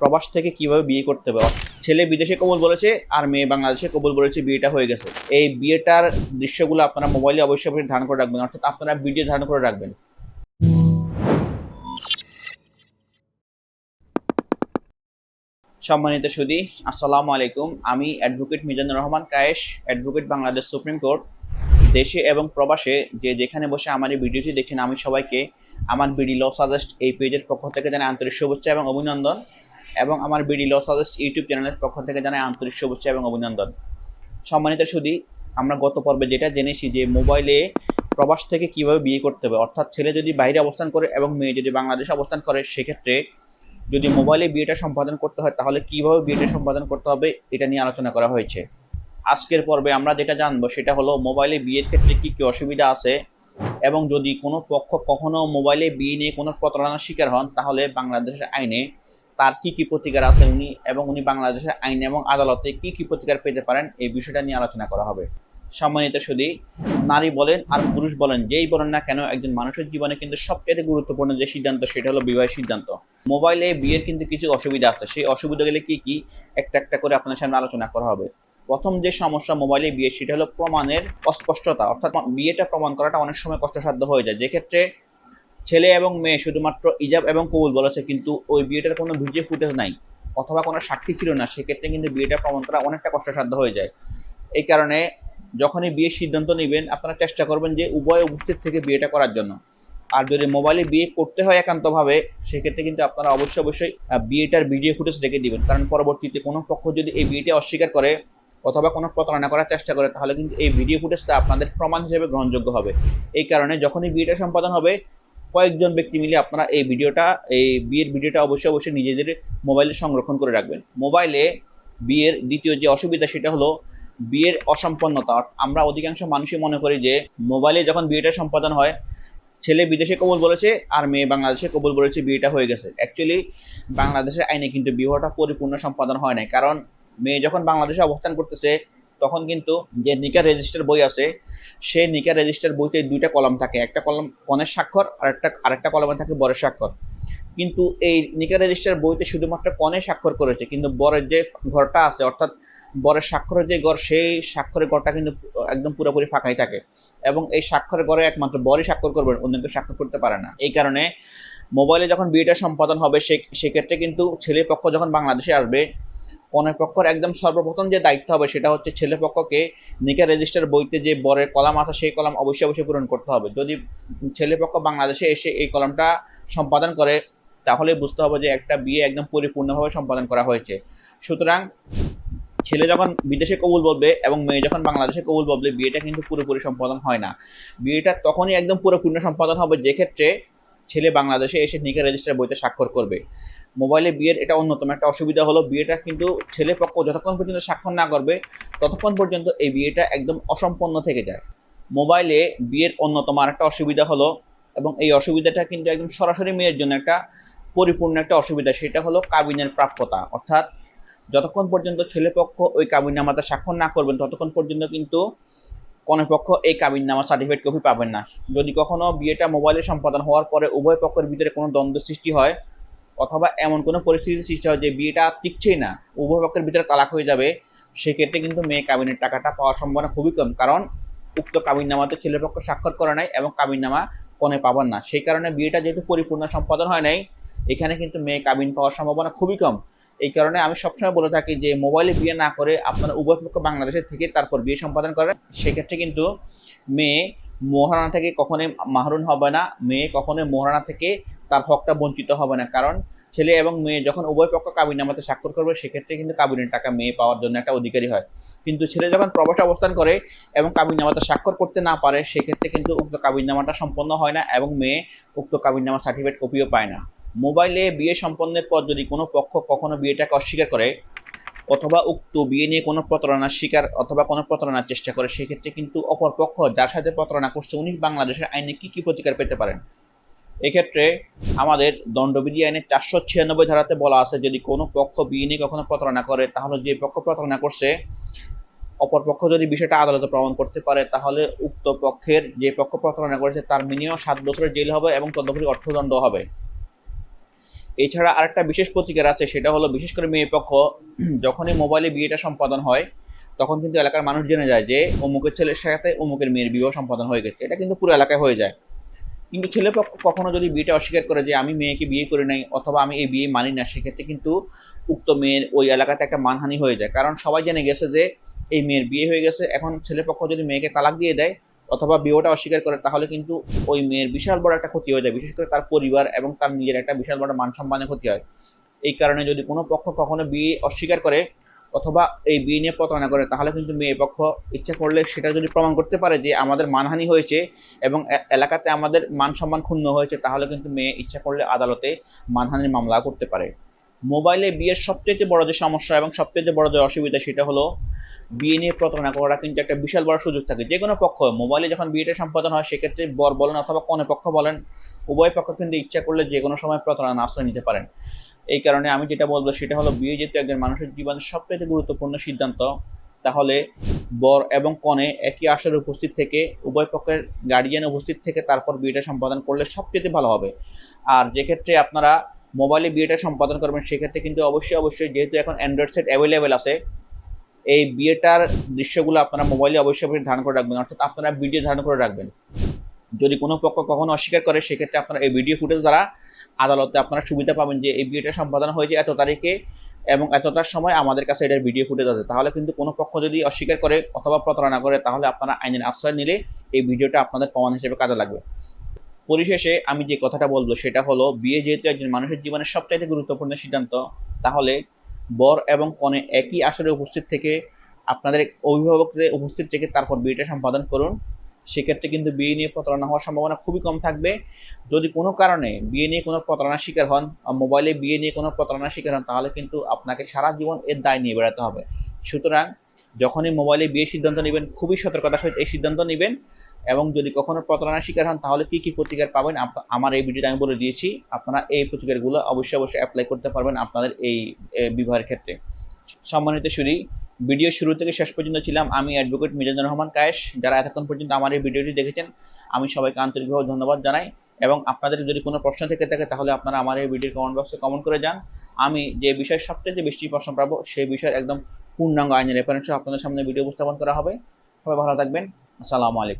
প্রবাস থেকে কীভাবে বিয়ে করতে হবে? ছেলে বিদেশে কবুল বলেছে, আর মেয়ে বাংলাদেশে কবুল বলেছে বিয়েটা হয়ে গেছে। এই বিয়েটার দৃশ্যগুলো আপনারা মোবাইলে অবশ্যই অবশ্যই ধারণ করে রাখবেন, অর্থাৎ আপনারা ভিডিও ধারণ করে রাখবেন। সম্মানিত সুদী আসসালামু আলাইকুম। আমি advocate Mizanur Rahman Kayesh advocate Bangladesh supreme court. দেশে এবং প্রবাসে যে যেখানে বসে আমার এই ভিডিওটি দেখছেন, আমি সবাইকে আমার বিডি ল সাজেস্ট এই পেজের পক্ষ থেকে জানাই আন্তরিক শুভেচ্ছা এবং অভিনন্দন। এবং আমার বিডি ল সাজেস্ট ইউটিউব চ্যানেলের পক্ষ থেকে জানাই আন্তরিক শুভেচ্ছা এবং অভিনন্দন। সম্মানিত সুদী আমরা গত পর্বে যেটা জেনেছি যে মোবাইলে প্রবাস থেকে কীভাবে বিয়ে করতে হবে, অর্থাৎ ছেলে যদি বাইরে অবস্থান করে এবং মেয়ে যদি বাংলাদেশে অবস্থান করে, সেক্ষেত্রে যদি মোবাইলে বিয়েটা সম্পাদন করতে হয়, তাহলে কীভাবে বিয়েটা সম্পাদন করতে হবে, এটা নিয়ে আলোচনা করা হয়েছে। আজকের পর্বে আমরা যেটা জানব, সেটা হলো মোবাইলে বিয়ের ক্ষেত্রে কি কি অসুবিধা আছে এবং যদি কোনো পক্ষ কখনো মোবাইলে বিয়ে নিয়ে কোনো প্রতারণার শিকার হন, তাহলে বাংলাদেশের আইনে তার কি কি প্রতিকার আছে উনি এবং উনি বাংলাদেশের আইন এবং আদালতে কি কি প্রতিকার পেতে পারেন, এই বিষয়টা নিয়ে আলোচনা করা হবে। সম্মানিত শুধু নারী বলেন আর পুরুষ বলেন, যেই বলেন না কেন একজন মানুষের জীবনে কিন্তু সবচেয়ে গুরুত্বপূর্ণ যে সিদ্ধান্ত সেটা হলো বিবাহের সিদ্ধান্ত। মোবাইলে বিয়ের কিন্তু কিছু অসুবিধা আছে, সেই অসুবিধাগুলি কি কি একটা একটা করে আপনার সামনে আলোচনা করা হবে। প্রথম যে সমস্যা মোবাইলে বিয়ে, সেটা হলো প্রমাণের অস্পষ্টতা, অর্থাৎ বিয়েটা প্রমাণ করাটা অনেক সময় কষ্টসাধ্য হয়ে যায়। যে ক্ষেত্রে ছেলে এবং মেয়ে শুধুমাত্র ইজাব এবং কবুল বলেছে, কিন্তু ওই বিয়েটার কোনো ভিডিও ফুটেজ নাই অথবা কোনো সাক্ষী ছিল না, সেক্ষেত্রে কিন্তু বিয়েটা প্রমাণ করা অনেকটা কষ্টসাধ্য হয়ে যায়। এই কারণে যখনই বিয়ের সিদ্ধান্ত নেবেন, আপনারা চেষ্টা করবেন যে উভয় উপস্থিত থেকে বিয়েটা করার জন্য। আর যদি মোবাইলে বিয়ে করতে হয় একান্তভাবে, সেক্ষেত্রে কিন্তু আপনারা অবশ্যই অবশ্যই বিয়েটার ভিডিও ফুটেজ রেখে দিবেন। কারণ পরবর্তীতে কোনো পক্ষ যদি এই বিয়েটা অস্বীকার করে অথবা কোনো প্রতারণা করার চেষ্টা করে, তাহলে কিন্তু এই ভিডিও ফুটেজটা আপনাদের প্রমাণ হিসেবে গ্রহণযোগ্য হবে। এই কারণে যখনই বিয়েটা সম্পাদন হবে কয়েকজন ব্যক্তি মিলে আপনারা এই ভিডিওটা, এই বিয়ের ভিডিওটা অবশ্যই অবশ্যই নিজেদের মোবাইলে সংরক্ষণ করে রাখবেন। মোবাইলে বিয়ের দ্বিতীয় যে অসুবিধা সেটা হলো বিয়ের অসম্পন্নতা। আমরা অধিকাংশ মানুষই মনে করি যে মোবাইলে যখন বিয়েটা সম্পাদন হয়, ছেলে বিদেশে কবুল বলেছে আর মেয়ে বাংলাদেশে কবুল বলেছে বিয়েটা হয়ে গেছে। অ্যাকচুয়ালি বাংলাদেশের আইনে কিন্তু বিবাহটা পরিপূর্ণ সম্পাদন হয় নাই। কারণ মেয়ে যখন বাংলাদেশে অবস্থান করতেছে, তখন কিন্তু যে নিকা রেজিস্টার বই আছে সেই নিকা রেজিস্টার বইতে দুইটা কলম থাকে, একটা কলম কনের স্বাক্ষর আর একটা, আরেকটা কলমে থাকে বরের স্বাক্ষর। কিন্তু এই নিকা রেজিস্টার বইতে শুধুমাত্র কনে স্বাক্ষর করেছে, কিন্তু বরের যে ঘরটা আছে, অর্থাৎ বরের স্বাক্ষরের যে ঘর, সেই স্বাক্ষরের ঘরটা কিন্তু একদম পুরোপুরি ফাঁকাই থাকে। এবং এই স্বাক্ষরের ঘরে একমাত্র বরই স্বাক্ষর করবেন অন্য কেউ স্বাক্ষর করতে পারে না। এই কারণে মোবাইলে যখন বিয়েটা সম্পাদন হবে, সে, সেক্ষেত্রে কিন্তু ছেলে পক্ষ যখন বাংলাদেশে আসবে কনের পক্ষর একদম সর্বপ্রথম যে দায়িত্ব হবে সেটা হচ্ছে ছেলে পক্ষকে নিকা রেজিস্টার বইতে যে বরের কলাম আছে, সেই কলাম অবশ্যই অবশ্যই পূরণ করতে হবে। যদি ছেলে পক্ষ বাংলাদেশে এসে এই কলামটা সম্পাদন করে, তাহলে বুঝতে হবে যে একটা বিয়ে একদম পরিপূর্ণভাবে সম্পাদন করা হয়েছে। সুতরাং ছেলে যখন বিদেশে কবুল বলবে এবং মেয়ে যখন বাংলাদেশে কবুল বলবে বিয়েটা কিন্তু পুরোপুরি সম্পাদন হয় না। বিয়েটা তখনই একদম পুরোপূর্ণ সম্পাদন হবে যে ক্ষেত্রে ছেলে বাংলাদেশে এসে নিকা রেজিস্টার বইতে স্বাক্ষর করবে। মোবাইলে বিয়ের এটা অন্যতম। একটা অসুবিধা হলো বিয়েটা কিন্তু ছেলে পক্ষ যতক্ষণ পর্যন্ত স্বাক্ষর না করবে, ততক্ষণ পর্যন্ত এই বিয়েটা একদম অসম্পন্ন থেকে যায়। মোবাইলে বিয়ের অন্যতম আরেকটা অসুবিধা হলো, এবং এই অসুবিধাটা কিন্তু একদম সরাসরি মেয়ের জন্য একটা পরিপূর্ণ একটা অসুবিধা, সেটা হলো কাবিনের প্রাপ্যতা। অর্থাৎ যতক্ষণ পর্যন্ত ছেলেপক্ষ ওই কাবিননামাতে স্বাক্ষর না করবেন, ততক্ষণ পর্যন্ত কিন্তু কনেপক্ষ এই কাবিননামা সার্টিফিকেট কপি পাবেন না। যদি কখনো বিয়েটা মোবাইলে সম্পাদন হওয়ার পরে উভয় পক্ষের ভিতরে কোনো দ্বন্দ্ব সৃষ্টি হয় অথবা এমন কোনো পরিস্থিতি সৃষ্টি হয় যে বিয়েটা টিকছেই না, উভয় পক্ষের ভিতরে তালাক হয়ে যাবে, সেক্ষেত্রে কিন্তু মেয়ে কাবিনের টাকাটা পাওয়ার সম্ভাবনা খুবই কম। কারণ উক্ত কাবিননামাতে ছেলেপক্ষ স্বাক্ষর করে নাই এবং কাবিননামা কনে পাবেন না। সেই কারণে বিয়েটা যেহেতু পরিপূর্ণ সম্পাদন হয় নাই, এখানে কিন্তু মেয়ে কাবিন পাওয়ার সম্ভাবনা খুবই কম। এই কারণে আমি সবসময় বলে থাকি যে মোবাইলে বিয়ে না করে আপনারা উভয় পক্ষ বাংলাদেশের থেকে তারপর বিয়ে সম্পাদন করেন। সেক্ষেত্রে কিন্তু মেয়ে মহারানা থেকে কখনোই মাহরুন হবে না। মেয়ে কখনোই মহারানা থেকে তার হকটা বঞ্চিত হবে না। কারণ ছেলে এবং মেয়ে যখন উভয় পক্ষ কাবিননামাতে স্বাক্ষর করবে, সেক্ষেত্রে কিন্তু কাবিনের টাকা মেয়ে পাওয়ার জন্য একটা অধিকারী হয়। কিন্তু ছেলে যখন প্রবাসে অবস্থান করে এবং কাবিননামাতে স্বাক্ষর করতে না পারে, সেক্ষেত্রে কিন্তু উক্ত কাবিননামাটা সম্পন্ন হয় না এবং মেয়ে উক্ত কাবিননামা সার্টিফিকেট কপিও পায় না। মোবাইলে বিয়ে সম্পন্নের পর যদি কোনো পক্ষ কখনো বিয়েটাকে অস্বীকার করে অথবা উক্ত বিয়ে নিয়ে কোনো প্রতারণার শিকার অথবা কোনো প্রতারণার চেষ্টা করে, সেক্ষেত্রে কিন্তু অপর পক্ষ যার সাথে প্রতারণা করছে, উনি বাংলাদেশের আইনে কি কি প্রতিকার পেতে পারেন? এক্ষেত্রে আমাদের দণ্ডবিধি আইনের চারশো ছিয়ানব্বই ধারাতে বলা আছে, যদি কোনো পক্ষ বিয়ে নিয়ে কখনো প্রতারণা করে, তাহলে যে পক্ষ প্রতারণা করছে, অপর পক্ষ যদি বিষয়টা আদালতে প্রমাণ করতে পারে, তাহলে উক্ত পক্ষের যে পক্ষ প্রতারণা করেছে, তার মিনিমাম সাত বছরের জেল হবে এবং তদুপরি অর্থদণ্ড হবে। এছাড়া আরেকটা বিশেষ প্রতিকার আছে, সেটা হলো বিশেষ করে মেয়ে পক্ষ, যখনই মোবাইলে বিয়েটা সম্পাদন হয়, তখন কিন্তু এলাকার মানুষ জেনে যায় যে অমুকের ছেলের সাথে অমুকের মেয়ের বিবাহ সম্পাদন হয়ে গেছে। এটা কিন্তু পুরো এলাকায় হয়ে যায়। কিন্তু ছেলেপক্ষ কখনো যদি বিয়েটা অস্বীকার করে যে আমি মেয়েকে বিয়ে করে নাই অথবা আমি এই বিয়ে মানি না, সেক্ষেত্রে কিন্তু উক্ত মেয়ের ওই এলাকাতে একটা মানহানি হয়ে যায়। কারণ সবাই জেনে গেছে যে এই মেয়ের বিয়ে হয়ে গেছে, এখন ছেলেপক্ষ যদি মেয়েকে তালাক দিয়ে দেয় অথবা বিয়েটা অস্বীকার করে, তাহলে কিন্তু ওই মেয়ের বিশাল বড় একটা ক্ষতি হয়ে যায়। বিশেষ করে তার পরিবার এবং তার নিজের একটা বিশাল বড় মান সম্মানের ক্ষতি হয়। এই কারণে যদি কোনো পক্ষ কখনো বিয়ে অস্বীকার করে অথবা এই বিয়ে নিয়ে প্রতারণা করে, তাহলে কিন্তু মেয়ে পক্ষ ইচ্ছা করলে সেটা যদি প্রমাণ করতে পারে যে আমাদের মানহানি হয়েছে এবং এলাকাতে আমাদের মান সম্মান ক্ষুণ্ণ হয়েছে, তাহলে কিন্তু মেয়ে ইচ্ছা করলে আদালতে মানহানির মামলা করতে পারে। মোবাইলে বিয়ের সবচেয়ে বড় যে সমস্যা এবং সবচেয়ে বড় যে অসুবিধা সেটা হলো বিয়ে নিয়ে প্রতারণা করা কিন্তু একটা বিশাল বড় সুযোগ থাকে। যে কোনো পক্ষ, মোবাইলে যখন বিয়েটা সম্পাদন হয়, সেক্ষেত্রে বর বলেন অথবা কনে পক্ষ বলেন, উভয় পক্ষ কিন্তু ইচ্ছা করলে যে কোনো সময় প্রতারণা আশ্রয় নিতে পারেন। এই কারণে আমি যেটা বলব সেটা হলো বিয়ে যেহেতু একজন মানুষের জীবনের সবচেয়ে গুরুত্বপূর্ণ সিদ্ধান্ত, তাহলে বর এবং কনে একই আসরে উপস্থিত থেকে, উভয় পক্ষের গার্ডিয়ান উপস্থিত থেকে তারপর বিয়েটা সম্পাদন করলে সবচেয়ে ভালো হবে। আর যে ক্ষেত্রে আপনারা মোবাইলে বিয়েটা সম্পাদন করবেন সেক্ষেত্রে কিন্তু অবশ্যই অবশ্যই যেহেতু এখন অ্যান্ড্রয়েড সেট অ্যাভেলেবেল আছে, এই বিয়েটার দৃশ্যগুলো আপনারা মোবাইলে অবশ্যই অবশ্যই ধারণ করে রাখবেন। অর্থাৎ আপনারা ভিডিও ধারণ করে রাখবেন। যদি কোনো পক্ষ কখনো অস্বীকার করে সেক্ষেত্রে আপনারা এই ভিডিও ফুটেজ দ্বারা আদালতে আপনারা সুবিধা পাবেন যে এই বিয়েটা সম্পাদন হয়েছে এত তারিখে এবং এতটার সময় আমাদের কাছে এটার ভিডিও ফুটেজ আছে। তাহলে কিন্তু কোনো পক্ষ যদি অস্বীকার করে অথবা প্রতারণা করে, তাহলে আপনারা আইনের আশ্রয় নিলে এই ভিডিওটা আপনাদের প্রমাণ হিসেবে কাজে লাগবে। পরিশেষে আমি যে কথাটা বলব, সেটা হলো বিয়ে যেহেতু একজন মানুষের জীবনের সবচাইতে গুরুত্বপূর্ণ সিদ্ধান্ত, তাহলে বর এবং কনে একই আসরে উপস্থিত থেকে আপনাদের অভিভাবকদের উপস্থিত থেকে তারপর বিয়েটা সম্পাদন করুন। সেক্ষেত্রে কিন্তু বিয়ে নিয়ে প্রতারণা হওয়ার সম্ভাবনা খুবই কম থাকবে। যদি কোনো কারণে বিয়ে নিয়ে কোনো প্রতারণার শিকার হন মোবাইলে বিয়ে নিয়ে কোনো প্রতারণার শিকার হন, তাহলে কিন্তু আপনাকে সারা জীবন এর দায় নিয়ে বেড়াতে হবে। সুতরাং যখনই মোবাইলে বিয়ে সিদ্ধান্ত নেবেন, খুবই সতর্কতার সহিত এই সিদ্ধান্ত নেবেন এবং যদি কখনো প্রতারণার শিকার হন, তাহলে কী কী প্রতিকার পাবেন? আমার এই ভিডিওতে আমি বলে দিয়েছি। আপনারা এই প্রতিকারগুলো অবশ্যই অবশ্যই অ্যাপ্লাই করতে পারবেন আপনাদের এই বিবাহের ক্ষেত্রে। সম্মানিত শুরি ভিডিও শুরু থেকে শেষ পর্যন্ত ছিলাম। আমি অ্যাডভোকেট মিজানুর রহমান কায়েস। যারা এতক্ষণ পর্যন্ত আমার এই ভিডিওটি দেখেছেন, আমি সবাইকে আন্তরিকভাবে ধন্যবাদ জানাই এবং আপনাদের যদি কোনো প্রশ্ন থেকে থাকে, তাহলে আপনারা আমার এই ভিডিওর কমেন্ট বক্সে কমেন্ট করে যান। আমি যে বিষয় সবচেয়ে বেশি প্রশ্ন পাবো সেই বিষয়ের একদম পূর্ণাঙ্গ আইনের রেফারেন্স আপনাদের সামনে ভিডিও উপস্থাপন করা হবে। সবাই ভালো থাকবেন। আসসালামু আলাইকুম।